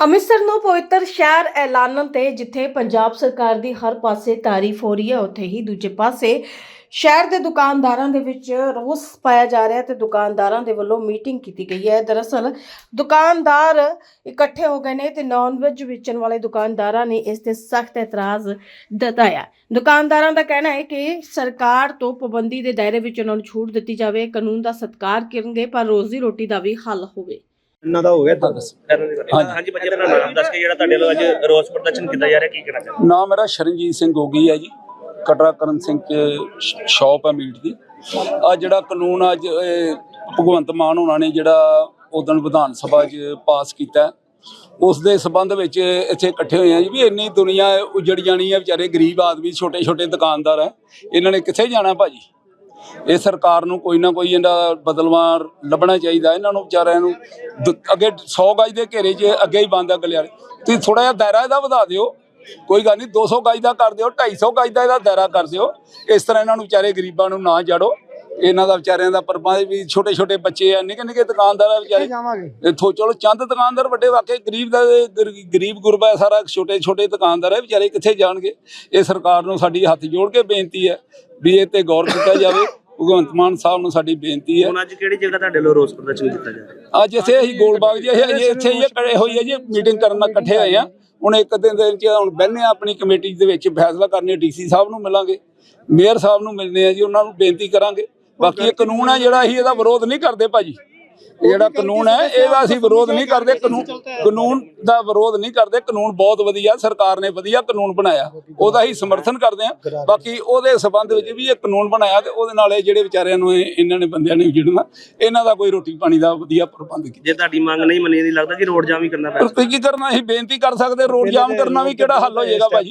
ਅੰਮ੍ਰਿਤਸਰ ਨੂੰ ਪਵਿੱਤਰ ਸ਼ਹਿਰ ਐਲਾਨਣ ਤੇ ਜਿੱਥੇ ਪੰਜਾਬ ਸਰਕਾਰ ਦੀ ਹਰ ਪਾਸੇ ਤਾਰੀਫ ਹੋ ਰਹੀ ਹੈ, ਉੱਥੇ ਹੀ ਦੂਜੇ ਪਾਸੇ ਸ਼ਹਿਰ ਦੇ ਦੁਕਾਨਦਾਰਾਂ ਦੇ ਵਿੱਚ ਰੋਸ ਪਾਇਆ ਜਾ ਰਿਹਾ ਹੈ ਤੇ ਦੁਕਾਨਦਾਰਾਂ ਦੇ ਵੱਲੋਂ ਮੀਟਿੰਗ ਕੀਤੀ ਗਈ ਹੈ। ਦਰਅਸਲ ਦੁਕਾਨਦਾਰ ਇਕੱਠੇ ਹੋ ਗਏ ਨੇ ਤੇ ਨਾਨ ਵੈਜ ਵੇਚਣ ਵਾਲੇ ਦੁਕਾਨਦਾਰਾਂ ਨੇ ਇਸ ਤੇ ਸਖਤ ਇਤਰਾਜ਼ ਜਤਾਇਆ। ਦੁਕਾਨਦਾਰਾਂ ਦਾ ਕਹਿਣਾ ਹੈ ਕਿ ਸਰਕਾਰ ਤੋਂ ਪਾਬੰਦੀ ਦੇ ਦਾਇਰੇ ਵਿੱਚ ਉਹਨਾਂ ਨੂੰ ਛੂਟ ਦਿੱਤੀ ਜਾਵੇ, ਕਾਨੂੰਨ ਦਾ ਸਤਿਕਾਰ ਕਰਨਗੇ, ਪਰ ਰੋਜ਼ੀ ਰੋਟੀ ਦਾ ਵੀ ਹੱਲ ਹੋਵੇ। ਇਹਨਾਂ ਦਾ ਹੋ ਗਿਆ ਤਾਂ ਦੱਸ ਹਾਂਜੀ ਬੱਚੇ ਦਾ ਨਾਮ ਦੱਸ ਕੇ ਜਿਹੜਾ ਤੁਹਾਡੇ ਵੱਲੋਂ ਅੱਜ ਰੋਸ ਪ੍ਰਦਰਸ਼ਨ ਕੀਤਾ ਜਾ ਰਿਹਾ ਕੀ ਕਹਿਣਾ ਚਾਹੁੰਦੇ ਨਾਮ ਮੇਰਾ ਸ਼ਰਨਜੀਤ ਸਿੰਘ ਗੋਗੀ ਹੈ ਜੀ। ਕਟਰਾ ਕਰਨ ਸਿੰਘ ਸ਼ਾਪ ਹੈ ਮੀਟ ਦੀ। ਆ ਜਿਹੜਾ ਕਾਨੂੰਨ ਅੱਜ ਭਗਵੰਤ ਮਾਨ ਉਹਨਾਂ ਨੇ ਜਿਹੜਾ ਉਦੋਂ ਵਿਧਾਨ ਸਭਾ 'ਚ ਪਾਸ ਕੀਤਾ। ਉਸ ਦੇ ਸਬੰਧ ਵਿੱਚ ਇੱਥੇ ਇਕੱਠੇ ਹੋਏ ਆ ਜੀ ਵੀ ਇੰਨੀ ਦੁਨੀਆ ਉਜੜ ਜਾਣੀ ਹੈ ਵਿਚਾਰੇ ਗਰੀਬ ਆਦਮੀ ਛੋਟੇ ਛੋਟੇ ਦੁਕਾਨਦਾਰ ਹੈ ਇਹਨਾਂ ਨੇ ਕਿੱਥੇ ਜਾਣਾ ਭਾਜੀ? ਇਹ ਸਰਕਾਰ ਨੂੰ ਕੋਈ ਨਾ ਕੋਈ ਇਹਦਾ ਬਦਲਵਾਂ ਲੱਭਣਾ ਚਾਹੀਦਾ ਇਹਨਾਂ ਨੂੰ, ਵਿਚਾਰਿਆਂ ਨੂੰ। ਦ- ਅੱਗੇ 100 ਗਜ ਦੇ ਘੇਰੇ 'ਚ ਅੱਗੇ ਹੀ ਬੰਦ ਆ ਗਲਿਆਰੇ ਤੁਸੀਂ ਥੋੜਾ ਜਿਹਾ ਦਾਇਰਾ ਇਹਦਾ ਵਧਾ ਦਿਓ। ਕੋਈ ਗੱਲ ਨਹੀਂ 200 ਗਜ ਦਾ ਕਰ ਦਿਓ 250 ਗਾਜ ਦਾ ਇਹਦਾ ਦਾਇਰਾ ਕਰ ਦਿਓ। ਇਸ ਤਰ੍ਹਾਂ ਇਹਨਾਂ ਨੂੰ ਵਿਚਾਰੇ ਗਰੀਬਾਂ ਨੂੰ ਨਾ ਜੜੋ। ਇਹਨਾਂ ਦਾ ਵਿਚਾਰਿਆਂ ਦਾ ਪਰਪਾ ਵੀ ਛੋਟੇ ਛੋਟੇ ਬੱਚੇ ਆ ਨਿੱਕੇ ਨਿੱਕੇ ਦੁਕਾਨਦਾਰ ਆ ਵਿਚਾਰੇ। ਇੱਥੋਂ ਚਲੋ ਚੰਦ ਦੁਕਾਨਦਾਰ ਵੱਡੇ ਵਾਕਈ ਗਰੀਬ ਦਾ ਗਰ- ਗਰੀਬ ਗੁਰਬਾ ਸਾਰਾ ਛੋਟੇ ਛੋਟੇ ਦੁਕਾਨਦਾਰ ਹੈ ਵਿਚਾਰੇ ਕਿੱਥੇ ਜਾਣਗੇ? ਇਹ ਸਰਕਾਰ ਨੂੰ ਸਾਡੀ ਹੱਥ ਜੋੜ ਕੇ ਬੇਨਤੀ ਹੈ ਵੀ ਇਹ ਤੇ ਗੌਰ ਕੀਤਾ ਜਾਵੇ। ਭਗਵੰਤ ਮਾਨ ਸਾਹਿਬ ਨੂੰ ਸਾਡੀ ਬੇਨਤੀ ਹੈ। ਹੁਣ ਅੱਜ ਕਿਹੜੀ ਜਗ੍ਹਾ ਤੁਹਾਡੇ ਵੱਲੋਂ ਰੋਸ ਪ੍ਰਦਰਸ਼ਨ ਕੀਤਾ ਜਾ ਰਿਹਾ? ਅੱਜ ਇੱਥੇ ਅਸੀਂ ਗੋਲਬਾਗ ਜੀ ਅਸੀਂ ਅਜੇ ਇੱਥੇ ਹੀ ਕੜੇ ਹੋਈ ਹੈ ਜੀ ਮੀਟਿੰਗ ਕਰਨ ਨਾਲ ਇਕੱਠੇ ਹੋਏ ਆ। ਹੁਣ ਇੱਕ ਦਿਨ ਦੇ ਵਿੱਚ ਹੁਣ ਬਹਿਨੇ ਆ ਆਪਣੀ ਕਮੇਟੀ ਦੇ ਵਿੱਚ ਫੈਸਲਾ ਕਰਨੇ ਡੀਸੀ ਸਾਹਿਬ ਨੂੰ ਮਿਲਾਂਗੇ। ਮੇਅਰ ਸਾਹਿਬ ਨੂੰ ਮਿਲਨੇ ਆ ਜੀ ਉਹਨਾਂ ਨੂੰ ਬੇਨਤੀ ਕਰਾਂਗੇ। ਬਾਕੀ ਇਹ ਕਾਨੂੰਨ ਆ ਜਿਹੜਾ ਅਸੀਂ ਇਹਦਾ ਵਿਰੋਧ ਨਹੀਂ ਕਰਦੇ ਭਾਜੀ। ਜਿਹੜਾ ਕਾਨੂੰਨ ਹੈ ਇਹਦਾ ਅਸੀਂ ਵਿਰੋਧ ਨਹੀਂ ਕਰਦੇ ਕਾਨੂੰਨ ਕਾਨੂੰਨ ਦਾ ਵਿਰੋਧ ਨਹੀਂ ਕਰਦੇ ਕਾਨੂੰਨ ਬਹੁਤ ਵਧੀਆ ਸਰਕਾਰ ਨੇ ਵਧੀਆ ਕਾਨੂੰਨ ਬਣਾਇਆ। ਉਹਦਾ ਹੀ ਸਮਰਥਨ ਕਰਦੇ ਆ ਬਾਕੀ ਉਹਦੇ ਸਬੰਧ ਵਿੱਚ ਵੀ ਇਹ ਕਾਨੂੰਨ ਬਣਾਇਆ ਤੇ ਉਹਦੇ ਨਾਲ ਇਹ ਜਿਹੜੇ ਵਿਚਾਰਿਆਂ ਨੂੰ ਇਹ- ਇਹਨਾਂ ਨੇ ਬੰਦਿਆਂ ਨੇ ਜਿਹੜਾ ਇਹਨਾਂ ਦਾ ਕੋਈ ਰੋਟੀ ਪਾਣੀ ਦਾ ਵਧੀਆ ਪ੍ਰਬੰਧ ਕੀਤਾ। ਜੇ ਤੁਹਾਡੀ ਮੰਗ ਨਹੀਂ ਮੰਨੀ ਦੀ ਲੱਗਦਾ ਕਿ ਰੋਡ ਜਾਮ ਹੀ ਕਰਨਾ ਪੈਣਾ ਤੁਸੀਂ ਕੀ ਕਰਨਾ ਅਸੀਂ ਬੇਨਤੀ ਕਰ ਸਕਦੇ ਰੋਡ ਜਾਮ ਕਰਨਾ ਵੀ ਕਿਹੜਾ ਹੱਲ ਹੋ ਜਾਏਗਾ ਭਾਜੀ?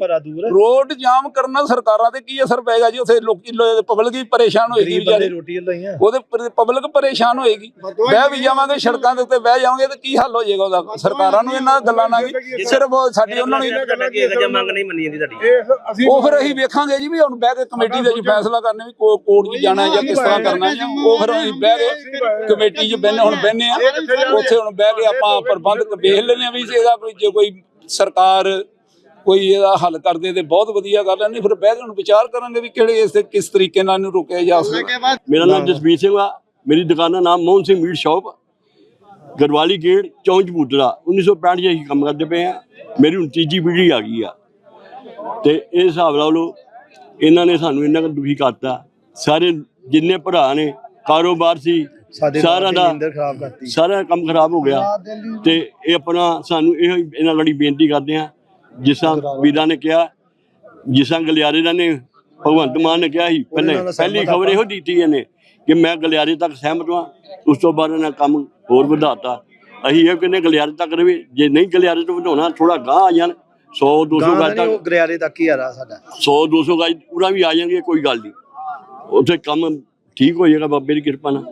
ਰੋਡ ਜਾਮ ਕਰਨਾ ਸਰਕਾਰਾਂ ਤੇ ਕੀ ਅਸਰ ਪਏਗਾ ਜੀ? ਉੱਥੇ ਲੋਕੀ ਪਬਲਿਕ ਵੀ ਪਰੇਸ਼ਾਨ ਹੋਏਗੀ ਵਿਚਾਰੇ। ਰੋਟੀ ਲਈਆਂ ਉਹਦੇ ਪਬਲਿਕ ਪਰੇਸ਼ਾਨ ਹੋਏਗੀ। ਬਹਿ ਵੀ ਜਾਵਾਂਗੇ ਸੜਕਾਂ ਦੇ ਉੱਤੇ ਬਹਿ ਜਾਵਾਂਗੇ ਤੇ ਕੀ ਹੱਲ ਹੋ ਜਾਏਗਾ ਉਹਦਾ? ਸਰਕਾਰਾਂ ਨੂੰ ਇਹਨਾਂ ਗੱਲਾਂ ਨਾਲ ਵੀ ਸਿਰਫ ਸਾਡੀ ਉਹਨਾਂ ਨੂੰ ਤੁਹਾਡਾ ਕੀ ਹੈਗਾ ਜੇ ਮੰਗ ਨਹੀਂ ਮੰਨੀ ਜਾਂਦੀ ਤੁਹਾਡੀ ਉਹ ਫਿਰ ਅਸੀਂ ਵੇਖਾਂਗੇ ਜੀ ਵੀ ਹੁਣ ਬਹਿ ਕੇ ਕਮੇਟੀ ਦੇ ਵਿੱਚ ਫੈਸਲਾ ਕਰਨੇ ਵੀ ਕੋਰਟ 'ਚ ਜਾਣਾ ਜਾਂ ਕਿਸ ਤਰ੍ਹਾਂ ਕਰਨਾ ਹੈ ਜਾਂ ਉਹ ਫਿਰ ਅਸੀਂ ਬਹਿ ਕੇ ਕਮੇਟੀ 'ਚ ਬਹਿਨੇ ਹੁਣ ਬਹਿਨੇ ਆ ਉੱਥੇ ਹੁਣ ਬਹਿ ਕੇ ਆਪਾਂ ਪ੍ਰਬੰਧ ਵੇਖ ਲੈਨੇ ਆ ਵੀ ਇਹਦਾ ਕੋਈ ਜੇ ਕੋਈ ਸਰਕਾਰ ਕੋਈ ਇਹਦਾ ਹੱਲ ਕਰਦੇ ਤੇ ਬਹੁਤ ਵਧੀਆ ਗੱਲ ਹੈ। ਨਹੀਂ ਫਿਰ ਬਹਿ ਕੇ ਹੁਣ ਵਿਚਾਰ ਕਰਾਂਗੇ ਵੀ ਕਿਹੜੇ ਇਸ ਕਿਸ ਤਰੀਕੇ ਨਾਲ ਇਹਨੂੰ ਰੋਕਿਆ ਜਾ ਸਕਦਾ। ਮੇਰਾ ਨਾਮ ਜਸਵੀਰ ਸਿੰਘ ਆ। ਮੇਰੀ ਦੁਕਾਨ ਦਾ ਨਾਮ Mohan Singh meat shop Garwali gate ਚੌਂਚ ਬੂਟਰਾ 1965 ਚ ਅਸੀਂ ਕੰਮ ਕਰਦੇ ਪਏ ਆ। ਮੇਰੀ ਹੁਣ ਤੀਜੀ ਪੀੜ੍ਹੀ ਆ ਗਈ ਆ। ਤੇ ਇਹ ਹਿਸਾਬ ਲਾ ਲਓ ਇਹਨਾਂ ਨੇ ਸਾਨੂੰ ਇੰਨਾ ਕੁ ਦੁਖੀ ਕਰਤਾ। ਸਾਰੇ ਜਿੰਨੇ ਭਰਾ ਨੇ ਕਾਰੋਬਾਰ ਸੀ ਸਾਰਾ ਦਾ ਸਾਰਾ ਕੰਮ ਖਰਾਬ ਹੋ ਗਿਆ। ਤੇ ਇਹ ਆਪਣਾ ਸਾਨੂੰ ਇਹ ਇਹਨਾਂ ਲੜੀ ਬੇਨਤੀ ਕਰਦੇ ਆ। ਜਿਸ ਤਰ੍ਹਾਂ ਵੀਰਾਂ ਨੇ ਕਿਹਾ ਜਿਸ ਗਲਿਆਰੇ ਦਾ ਨੇ ਭਗਵੰਤ ਮਾਨ ਨੇ ਕਿਹਾ ਸੀ ਪਹਿਲੇ ਪਹਿਲੀ ਖਬਰ ਇਹੋ ਦਿੱਤੀ ਇਹਨੇ। ਕਿ ਮੈਂ ਗਲਿਆਰੇ ਤੱਕ ਸਹਿਮਤ ਹਾਂ ਉਸ ਤੋਂ ਬਾਅਦ ਇਹਨਾਂ ਕੰਮ ਹੋਰ ਵਧਾਤਾ। ਅਸੀਂ ਇਹ ਕਹਿੰਦੇ ਗਲਿਆਰੇ ਤੱਕ ਰਵੇ ਜੇ ਨਹੀਂ ਗਲਿਆਰੇ ਤੋਂ ਵਧਾਉਣਾ ਥੋੜਾ ਗਾਹ ਆ ਜਾਣ 100 200 ਗਾਂ ਗਜ ਨਹੀਂ ਉਹ ਤੱਕ ਗਰਿਆਰੇ ਤੱਕ ਹੀ ਆ ਰਹਾ ਸਾਡਾ। 100 200 ਗਜ ਪੂਰਾ ਵੀ ਆ ਜਾਣਗੇ ਕੋਈ ਗੱਲ ਨਹੀਂ। ਉੱਥੇ ਕੰਮ ਠੀਕ ਹੋ ਜਾਏਗਾ ਬਾਬੇ ਦੀ ਕਿਰਪਾ ਨਾਲ।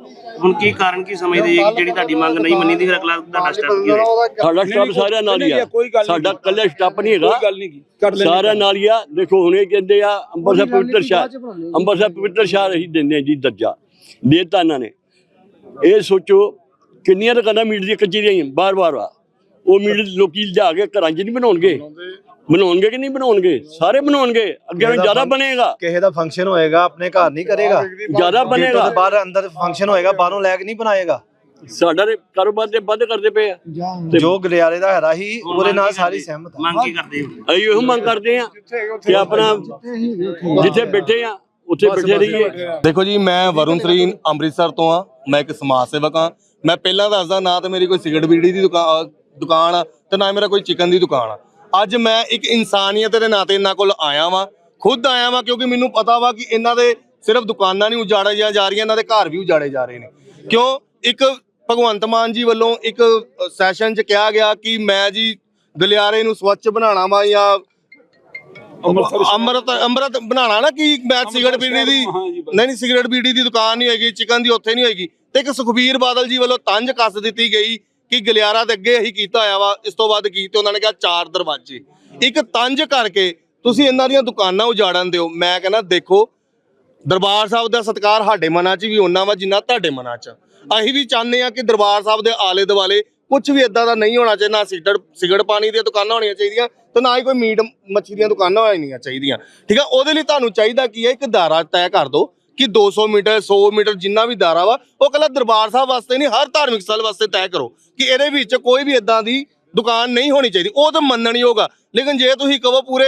ਹੁਣ ਕੀ ਕਾਰਨ ਕੀ ਸਮਝਦੇ ਜੀ? ਜਿਹੜੀ ਤੁਹਾਡੀ ਮੰਗ ਨਹੀਂ ਮੰਨੀ ਦੀ ਫਿਰ ਅਗਲਾ ਤੁਹਾਡਾ ਸਟੈਪ ਕੀ ਹੋਏਗਾ? ਸਾਡਾ ਸਟਾਫ ਸਾਰਿਆਂ ਨਾਲ ਹੀ ਆ। ਕੋਈ ਗੱਲ ਨਹੀਂ। ਸਾਡਾ ਕੱਲੇ ਸਟਾਫ ਨਹੀਂ ਹੈਗਾ। ਕੋਈ ਗੱਲ ਨਹੀਂ ਕਰ ਲੈਂਦੇ ਸਾਰਿਆਂ ਨਾਲ ਹੀ ਆ। ਦੇਖੋ ਹੁਣੇ ਕਹਿੰਦੇ ਆ ਅੰਮ੍ਰਿਤਸਰ ਪਵਿੱਤਰ ਸ਼ਹਿਰ ਅੰਮ੍ਰਿਤਸਰ ਪਵਿੱਤਰ ਸ਼ਹਿਰ ਅਸੀਂ ਦਿੰਦੇ ਆ ਜੀ ਦਰਜਾ। ਦੇਤਾ ਇਹਨਾਂ ਨੇ। ਇਹ ਸੋਚੋ ਕਿੰਨੀਆਂ ਦੁਕਾਨਾਂ ਮੀਟ ਦੀਆਂ ਕੱਚੀ ਰਹੀਆਂ ਬਾਰ-ਬਾਰ ਆ। ਉਹ ਮੀਟ ਲੋਕੀ ਲਿਜਾ ਕੇ ਘਰਾਂ 'ਚ ਨਹੀਂ ਬਣਾਉਣਗੇ। ਬਣਾਉਣਗੇ ਕਿ ਨਹੀਂ ਬਣਾਉਣਗੇ? ਸਾਰੇ ਬਣਾਉਣਗੇ। ਅੱਗੇ ਨੂੰ ਜ਼ਿਆਦਾ ਬਣੇਗਾ। ਕਿਸੇ ਦਾ ਫੰਕਸ਼ਨ ਹੋਏਗਾ ਆਪਣੇ ਘਰ ਨਹੀਂ ਕਰੇਗਾ। ਜ਼ਿਆਦਾ ਬਣੇਗਾ। ਦੇ ਬਾਹਰ ਅੰਦਰ ਫੰਕਸ਼ਨ ਹੋਏਗਾ ਬਾਹਰੋਂ ਲੈ ਕੇ ਨਹੀਂ ਬਣਾਏਗਾ। ਸਾਡਾ ਤੇ ਕਾਰੋਬਾਰ ਤੇ ਵੱਧ ਕਰਦੇ ਪਏ ਆ। ਤੇ ਜੋ ਗਲਿਆਰੇ ਦਾ ਹੈਰਾ ਹੀ ਉਹਦੇ ਨਾਲ ਸਾਰੀ ਸਹਿਮਤ ਆ। ਮੰਗ ਕੀ ਕਰਦੇ ਹੋ? ਅਸੀਂ ਇਹੋ ਮੰਗ ਕਰਦੇ ਆ ਕਿ ਆਪਣਾ ਜਿੱਥੇ ਬੈਠੇ ਆ ਉੱਥੇ ਬੈਠੇ ਰਹੀਏ। ਦੇਖੋ ਜੀ ਮੈਂ ਵਰੁਣ ਤਰੀਨ ਅੰਮ੍ਰਿਤਸਰ ਤੋਂ ਆ ਮੈਂ ਇੱਕ ਸਮਾਜ ਸੇਵਕ ਆ ਮੈਂ ਪਹਿਲਾਂ ਦੱਸਦਾ ਨਾ ਤੇ ਮੇਰੀ ਕੋਈ ਸਿਗਰਟ ਬੀੜੀ ਦੀ ਦੁਕਾਨ ਦੁਕਾਨ ਆ ਤੇ ਨਾ ਮੇਰਾ ਕੋਈ ਚਿਕਨ ਦੀ ਦੁਕਾਨ ਆ। ਅੱਜ ਮੈਂ ਇੱਕ ਇਨਸਾਨੀਅਤ ਦੇ ਨਾਤੇ ਇਹਨਾਂ ਕੋਲ ਆਇਆ ਵਾਂ। ਖੁਦ ਆਇਆ ਵਾਂ ਕਿਉਂਕਿ ਮੈਨੂੰ ਪਤਾ ਵਾ ਕਿ ਇਹਨਾਂ ਦੇ ਸਿਰਫ ਦੁਕਾਨਾਂ ਨਹੀਂ ਉਜਾੜੀਆਂ ਜਾ ਰਹੀਆਂ ਇਹਨਾਂ ਦੇ ਘਰ ਵੀ ਉਜਾੜੇ ਜਾ ਰਹੇ ਨੇ। ਕਿਉਂ? ਇੱਕ ਭਗਵੰਤ ਮਾਨ ਜੀ ਵੱਲੋਂ ਇੱਕ ਸੈਸ਼ਨ 'ਚ ਕਿਹਾ ਗਿਆ ਕਿ ਮੈਂ ਜੀ ਗਲਿਆਰੇ ਨੂੰ ਸਵੱਛ ਬਣਾਉਣਾ ਵਾ ਜਾਂ ਅੰਮ੍ਰਿਤ ਅੰਮ੍ਰਿਤ ਬਣਾਉਣਾ ਨਾ ਕਿ ਮੈਂ ਸਿਗਰਟ ਬੀੜੀ ਦੀ? ਨਹੀਂ ਨਹੀਂ ਸਿਗਰਟ ਬੀੜੀ ਦੀ ਦੁਕਾਨ ਨਹੀਂ ਹੋਏਗੀ ਚਿਕਨ ਦੀ ਉੱਥੇ ਨਹੀਂ ਹੋਏਗੀ ਤੇ ਇੱਕ ਸੁਖਬੀਰ ਬਾਦਲ ਜੀ ਵੱਲੋਂ ਤੰਜ ਕੱਸ ਦਿੱਤੀ ਗਈ ਕਿ ਗਲਿਆਰਾ ਦੇ ਅੱਗੇ ਹੀ ਕੀਤਾ ਹੋਇਆ ਵਾ। ਇਸ ਤੋਂ ਵੱਧ ਕੀ ਤੇ ਉਹਨਾਂ ਨੇ ਕਿਹਾ ਚਾਰ ਦਰਵਾਜ਼ੇ। ਇੱਕ ਤੰਜ ਕਰਕੇ ਤੁਸੀਂ ਇਹਨਾਂ ਦੀਆਂ ਦੁਕਾਨਾਂ ਉਜਾੜਨ ਦਿਓ। ਮੈਂ ਕਹਿੰਦਾ ਦੇਖੋ ਦਰਬਾਰ ਸਾਹਿਬ ਦਾ ਸਤਿਕਾਰ ਸਾਡੇ ਮਨਾਂ 'ਚ ਵੀ ਉਹਨਾਂ ਵਾ ਜਿੰਨਾ ਤੁਹਾਡੇ ਮਨਾਂ 'ਚ। ਅਸੀਂ ਵੀ ਚਾਹੁੰਦੇ ਆ ਕਿ ਦਰਬਾਰ ਸਾਹਿਬ ਦੇ ਆਲੇ ਦੁਆਲੇ ਕੁਝ ਵੀ ਇਦਾਂ ਦਾ ਨਹੀਂ ਹੋਣਾ ਚਾਹੀਦਾ, ਨਾ ਸਿਗਰਟ ਸਿਗਰਟ ਪਾਣੀ ਦੀਆਂ ਦੁਕਾਨਾਂ ਹੋਣੀਆਂ ਚਾਹੀਦੀਆਂ ਤੇ ਨਾ ਹੀ ਕੋਈ ਮੀਟ ਮੱਛੀ ਦੀਆਂ ਦੁਕਾਨਾਂ ਹੋਣੀਆਂ ਚਾਹੀਦੀਆਂ। ਠੀਕ ਆ, ਉਹਦੇ ਲਈ ਤੁਹਾਨੂੰ ਚਾਹੀਦਾ ਕੀ ਹੈ, ਇੱਕ ਦਾਰਾ ਤੈਅ ਕਰ ਦਿਓ ਕਿ 200 ਮੀਟਰ 100 ਮੀਟਰ ਜਿੰਨਾ ਵੀ ਦਾਰਾ ਵਾ, ਉਹ ਕੱਲਾ ਦਰਬਾਰ ਸਾਹਿਬ ਵਾਸਤੇ ਨਹੀਂ, ਹਰ ਧਾਰਮਿਕ ਸਥਲ ਵਾਸਤੇ ਤੈਅ ਕਰੋ ਕਿ ਇਹਦੇ ਵਿੱਚ ਕੋਈ ਵੀ ਇਦਾਂ ਦੀ ਦੁਕਾਨ ਨਹੀਂ ਹੋਣੀ ਚਾਹੀਦੀ। ਉਹ ਤਾਂ ਮੰਨਣਯੋਗ ਆ, ਲੇਕਿਨ ਜੇ ਤੁਸੀਂ ਕਹੋ ਪੂਰੇ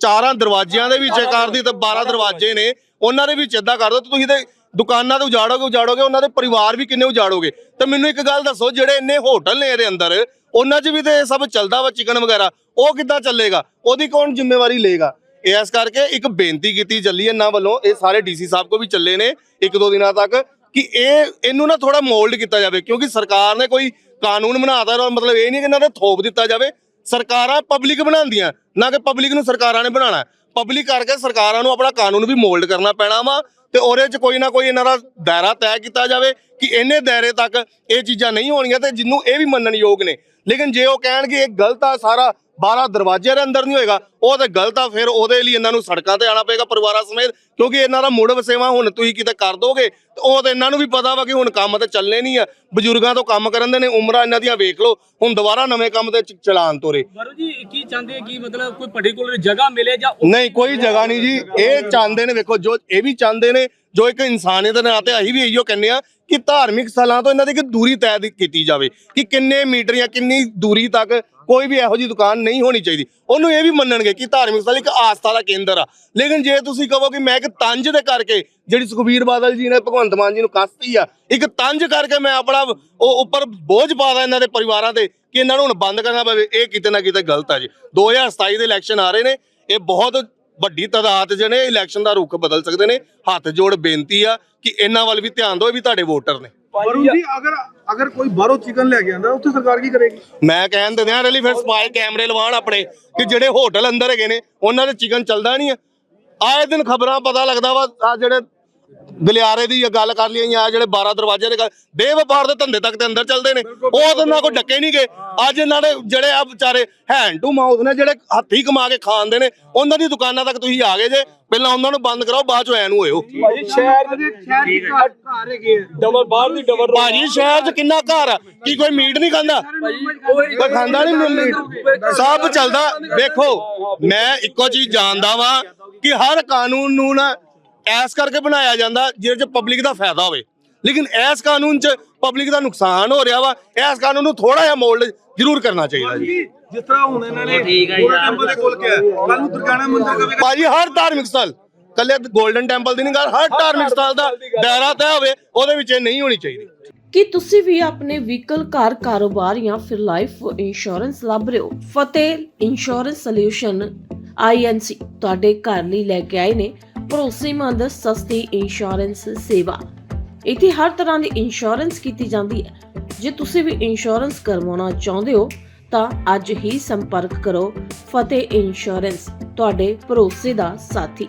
ਚਾਰਾਂ ਦਰਵਾਜ਼ਿਆਂ ਦੇ ਵਿੱਚ ਕਰ ਦੀ ਤੇ 12 ਦਰਵਾਜ਼ੇ ਨੇ, ਉਹਨਾਂ ਦੇ ਵਿੱਚ ਇਦਾਂ ਕਰ ਦੋ ਤੇ ਤੁਸੀਂ ਤੇ ਦੁਕਾਨਾਂ ਤੇ ਉਜਾੜੋਗੇ ਉਜਾੜੋਗੇ, ਉਹਨਾਂ ਦੇ ਪਰਿਵਾਰ ਵੀ ਕਿੰਨੇ ਉਜਾੜੋਗੇ? ਤੇ ਮੈਨੂੰ ਇੱਕ ਗੱਲ ਦੱਸੋ, ਜਿਹੜੇ ਇੰਨੇ ਹੋਟਲ ਨੇ ਇਹਦੇ ਅੰਦਰ, ਉਹਨਾਂ 'ਚ ਵੀ ਤੇ ਇਹ ਸਭ ਚੱਲਦਾ ਵਾ ਚਿਕਨ ਵਗੈਰਾ? ਉਹ ਕਿੱਦਾਂ ਚੱਲੇਗਾ? ਉਹਦੀ ਕੌਣ ਜ਼ਿੰਮੇਵਾਰੀ ਲਏਗਾ? ਇਸ ਕਰਕੇ ਇੱਕ ਬੇਨਤੀ ਕੀਤੀ ਚੱਲੀ ਇਹਨਾਂ ਵੱਲੋਂ, ਇਹ ਸਾਰੇ ਡੀਸੀ ਸਾਹਿਬ ਕੋ ਵੀ ਚੱਲੇ ਨੇ ਇੱਕ ਦੋ ਦਿਨਾਂ ਤੱਕ, ਕਿ ਇਹ, ਇਹਨੂੰ ਨਾ ਥੋੜਾ ਮੋਲਡ ਕੀਤਾ ਜਾਵੇ, ਕਿਉਂਕਿ ਸਰਕਾਰ ਨੇ ਕੋਈ ਕਾਨੂੰਨ ਬਣਾਤਾ ਔਰ ਮਤਲਬ ਇਹ ਨਹੀਂ ਕਿ ਇਹਨਾਂ ਦੇ ਥੋਪ ਦਿੱਤਾ ਜਾਵੇ। ਸਰਕਾਰਾਂ ਪਬਲਿਕ ਬਣਾਉਂਦੀਆਂ, ਨਾ ਕਿ ਪਬਲਿਕ ਨੂੰ ਸਰਕਾਰਾਂ ਨੇ ਬਣਾਉਣਾ। ਪਬਲਿਕ ਕਰਕੇ ਸਰਕਾਰਾਂ ਨੂੰ ਆਪਣਾ ਕਾਨੂੰਨ ਵੀ ਮੋਲਡ ਕਰਨਾ ਪੈਣਾ ਵਾ ਤੇ ਉਹਦੇ 'ਚ ਕੋਈ ਨਾ ਕੋਈ ਇਹਨਾਂ ਦਾ ਦਾਇਰਾ ਤੈਅ ਕੀਤਾ ਜਾਵੇ ਕਿ ਇਹਨੇ ਦਾਇਰੇ ਤੱਕ ਇਹ ਚੀਜ਼ਾਂ ਨਹੀਂ ਹੋਣੀਆਂ ਤੇ ਜਿੰਨੂੰ ਇਹ ਵੀ ਮੰਨਣ ਯੋਗ ਨੇ। ਲੇਕਿਨ ਜੇ ਉਹ ਕਹਿਣਗੇ ਇਹ ਗਲਤ ਆ ਸਾਰਾ 12 ਦਰਵਾਜ਼ੇ ਦੇ ਅੰਦਰ ਨਹੀਂ ਹੋਏਗਾ ਉਹ ਤੇ ਗਲਤ ਆ ਫਿਰ ਉਹਦੇ ਲਈ ਇਹਨਾਂ ਨੂੰ ਸੜਕਾਂ ਤੇ ਆਣਾ ਪਏਗਾ ਪਰਿਵਾਰਾਂ ਸਮੇਤ ਕਿਉਂਕਿ ਇਹਨਾਂ ਦਾ ਮੁੜ ਵਸੇਵਾ ਹੁਣ ਤੁਸੀਂ ਕਿਤੇ ਕਰ ਦੋਗੇ ਤੇ ਉਹ ਤੇ ਇਹਨਾਂ ਨੂੰ ਵੀ ਪਤਾ ਵਾ ਕਿ ਹੁਣ ਕੰਮ ਤੇ ਚੱਲਣੇ ਨਹੀਂ ਆ ਬਜ਼ੁਰਗਾਂ ਤੋਂ ਕੰਮ ਕਰਨ ਦੇ ਨੇ ਉਮਰਾਂ ਇਹਨਾਂ ਦੀਆਂ ਵੇਖ ਲਓ ਹੁਣ ਦੁਬਾਰਾ ਨਵੇਂ ਕੰਮ ਤੇ ਚ- ਚਲਾਨ ਤੋਰੇ। ਵਰੂ ਜੀ ਕੀ ਚਾਹੁੰਦੇ ਕਿ ਮਤਲਬ ਕੋਈ ਪਾਰਟਿਕੂਲਰ ਜਗ੍ਹਾ ਮਿਲੇ ਜਾਂ ਨਹੀਂ ਕੋਈ ਜਗ੍ਹਾ ਨਹੀਂ ਜੀ ਇਹ ਚਾਹੁੰਦੇ ਨੇ ਵੇਖੋ ਜੋ ਇਹ ਵੀ ਚਾਹੁੰਦੇ ਨੇ ਜੋ ਇੱਕ ਇਨਸਾਨੀਅਤ ਦੇ ਨਾਤੇ ਅਸੀਂ ਵੀ ਇਹੋ ਕਹਿੰਦੇ ਆ ਕਿ ਧਾਰਮਿਕ ਸਥਲਾਂ ਤੋਂ ਇਹਨਾਂ ਦੀ ਇੱਕ ਦੂਰੀ ਤੈਅ ਕੀਤੀ ਜਾਵੇ ਕਿ ਕਿੰਨੇ ਮੀਟਰ ਜਾਂ ਕਿੰਨੀ ਦੂਰੀ ਤੱਕ ਕੋਈ ਵੀ ਇਹੋ ਜੀ ਦੁਕਾਨ ਨਹੀਂ ਹੋਣੀ ਚਾਹੀਦੀ। ਉਹਨੂੰ ਇਹ ਵੀ ਮੰਨਣਗੇ ਕਿ ਧਾਰਮਿਕ ਸਥਲ ਇੱਕ ਆਸਥਾ ਦਾ ਕੇਂਦਰ ਆ। ਲੇਕਿਨ ਜੇ ਤੁਸੀਂ ਕਹੋ ਕਿ ਮੈਂ ਇੱਕ ਤੰਜ ਦੇ ਕਰਕੇ, ਜਿਹੜੀ ਸੁਖਬੀਰ ਬਾਦਲ ਜੀ ਨੇ, ਭਗਵੰਤ ਮਾਨ ਜੀ ਨੂੰ ਕਸਤੀ ਆ, ਇੱਕ ਤੰਜ ਕਰਕੇ ਮੈਂ ਆਪਣਾ ਉਹ ਉੱਪਰ ਬੋਝ ਪਾਦਾ ਇਹਨਾਂ ਦੇ ਪਰਿਵਾਰਾਂ ਤੇ ਕਿ ਇਹਨਾਂ ਨੂੰ ਹੁਣ ਬੰਦ ਕਰਨਾ ਪਵੇ, ਇਹ ਕਿਤੇ ਨਾ ਕਿਤੇ ਗਲਤ ਆ ਜੀ। 2027 ਦੇ ਇਲੈਕਸ਼ਨ ਆ ਰਹੇ ਨੇ, ਇਹ ਬਹੁਤ ਵੱਡੀ ਤਾਦਾਦ ਜਿਹੜੇ ਇਲੈਕਸ਼ਨ ਦਾ ਰੁਖ ਬਦਲ ਸਕਦੇ ਨੇ ਹੱਥ ਜੋੜ ਬੇਨਤੀ ਆ ਕਿ ਇਹਨਾਂ ਵੱਲ ਵੀ ਧਿਆਨ ਦਿਓ ਇਹ ਵੀ ਤੁਹਾਡੇ ਵੋਟਰ ਨੇ। ਵਰੁਣ ਜੀ ਅਗਰ ਅਗਰ ਕੋਈ ਬਾਹਰੋਂ ਚਿਕਨ ਲੈ ਕੇ ਆਂਦਾ ਉੱਥੇ ਸਰਕਾਰ ਕੀ ਕਰੇਗੀ? ਮੈਂ ਕਹਿਣ ਦਿੰਦਾ ਇਹਦੇ ਲਈ ਫਿਰ ਸਪਾਈ ਕੈਮਰੇ ਲਵਾਉਣ ਆਪਣੇ ਕਿ ਜਿਹੜੇ ਹੋਟਲ ਅੰਦਰ ਹੈਗੇ ਨੇ ਉਹਨਾਂ ਦੇ ਚਿਕਨ ਚੱਲਦਾ ਨਹੀਂ ਆ। ਆਏ ਦਿਨ ਖਬਰਾਂ ਪਤਾ ਲੱਗਦਾ ਵਾ ਆ ਜਿਹੜੇ ਗਲਿਆਰੇ ਦੀ ਗੱਲ ਕਰ ਲਈ ਆ ਜਿਹੜੇ 12 ਦਰਵਾਜ਼ੇ ਦੇ ਗੱਲ ਦੇ ਵਪਾਰ ਦੇ ਧੰਦੇ ਤੱਕ ਤੇ ਅੰਦਰ ਚੱਲਦੇ ਨੇ। ਉਹ ਤਾਂ ਨਾ ਕੋਈ ਡੱਕੇ ਨਹੀਂ ਗਏ ਅੱਜ ਇਹਨਾਂ ਦੇ ਜਿਹੜੇ ਆ ਵਿਚਾਰੇ ਹੈਂਡ ਟੂ ਮਾਊਥ ਨੇ ਜਿਹੜੇ ਹੱਥੀ ਕਮਾ ਕੇ ਖਾਂਦੇ ਨੇ ਉਹਨਾਂ ਦੀ ਦੁਕਾਨਾਂ ਤੱਕ ਤੁਸੀਂ ਆ ਗਏ ਜੇ। ਪਹਿਲਾਂ ਉਹਨਾਂ ਨੂੰ ਬੰਦ ਕਰਾਓ ਬਾਅਦ ਚ ਐ ਨੂੰ ਹੋਇਓ। ਭਾਜੀ ਸ਼ਹਿਰ ਦੇ ਸ਼ਹਿਰ ਦੀ ਘਰ ਘਰ ਹੈਗੇ ਆ। ਡਬਲ ਬਾਹਰ ਦੀ ਡਬਲ ਭਾਜੀ ਸ਼ਹਿਰ 'ਚ ਕਿੰਨਾ ਘਰ ਆ? ਕੀ ਕੋਈ ਮੀਟ ਨਹੀਂ ਖਾਂਦਾ? ਕੋਈ ਖਾਂਦਾ ਨਹੀਂ ਮੀਟ। ਸਭ ਚੱਲਦਾ। ਵੇਖੋ ਮੈਂ ਇੱਕੋ ਚੀਜ਼ ਜਾਣਦਾ ਵਾਂ ਕਿ ਹਰ ਕਾਨੂੰਨ ਨੂੰ ਨਾ ਐਸ ਕਰਕੇ ਬਣਾਇਆ ਜਾਂਦਾ ਜਿਹਦੇ 'ਚ ਪਬਲਿਕ ਦਾ ਫਾਇਦਾ ਹੋਵੇ। ਲੇਕਿਨ ਐਸ ਕਾਨੂੰਨ 'ਚ ਪਬਲਿਕ ਦਾ ਨੁਕਸਾਨ ਹੋ ਰਿਹਾ ਵਾ ਐਸ ਕਾਨੂੰਨ ਨੂੰ ਥੋੜਾ ਜਿਹਾ ਮੋਲਡ ਜ਼ਰੂਰ ਕਰਨਾ ਚਾਹੀਦਾ ਜੀ। ਜਿਸ ਤਰ੍ਹਾਂ ਹੁਣ ਇਹਨਾਂ ਨੇ ਗੋਲਡਨ। ਟੈਂਪਲ ਦੇ ਕੋਲ ਕਿਹਾ ਕੱਲ ਨੂੰ ਦੁਰਗਾਣਾ ਮੰਦਿਰ ਦੇ ਭਾਜੀ ਹਰ ਧਾਰਮਿਕ ਸਥਲ ਕੱਲੇ 골ਡਨ ਟੈਂਪਲ ਦੀ ਨਹੀਂ ਗੱਲ ਹਰ ਧਾਰਮਿਕ ਸਥਲ ਦਾ ਦਾਇਰਾ ਤੈਅ ਹੋਵੇ ਉਹਦੇ ਵਿੱਚ ਇਹ ਨਹੀਂ ਹੋਣੀ ਚਾਹੀਦੀ। ਕੀ ਤੁਸੀਂ ਵੀ ਆਪਣੇ ਵਹੀਕਲ ਕਾਰ ਕਾਰੋਬਾਰ ਜਾਂ ਫਿਰ ਲਾਈਫ ਇੰਸ਼ੋਰੈਂਸ ਲੱਭ ਰਹੇ ਹੋ? ਫਤਿਹ ਇੰਸ਼ੋਰੈਂਸ ਸੋਲਿਊਸ਼ਨ ਆਈਐਨਸੀ ਤੁਹਾਡੇ ਘਰ ਲਈ ਲੈ ਕੇ ਆਏ ਨੇ। ਭਰੋਸੇਮੰਦ ਸਸਤੀ ਇੰਸ਼ੋਰੈਂਸ ਸੇਵਾ। ਇੱਥੇ ਹਰ ਤਰ੍ਹਾਂ ਦੀ ਇੰਸ਼ੋਰੈਂਸ ਕੀਤੀ ਜਾਂਦੀ ਹੈ। ਜੇ ਤੁਸੀਂ ਵੀ ਇੰਸ਼ੋਰੈਂਸ ਕਰਵਾਉਣਾ ਚਾਹੁੰਦੇ ਹੋ, ਤਾਂ ਅੱਜ ਹੀ ਸੰਪਰਕ ਕਰੋ ਫਤਿਹ ਇੰਸ਼ੋਰੈਂਸ ਤੁਹਾਡੇ ਭਰੋਸੇ ਦਾ ਸਾਥੀ।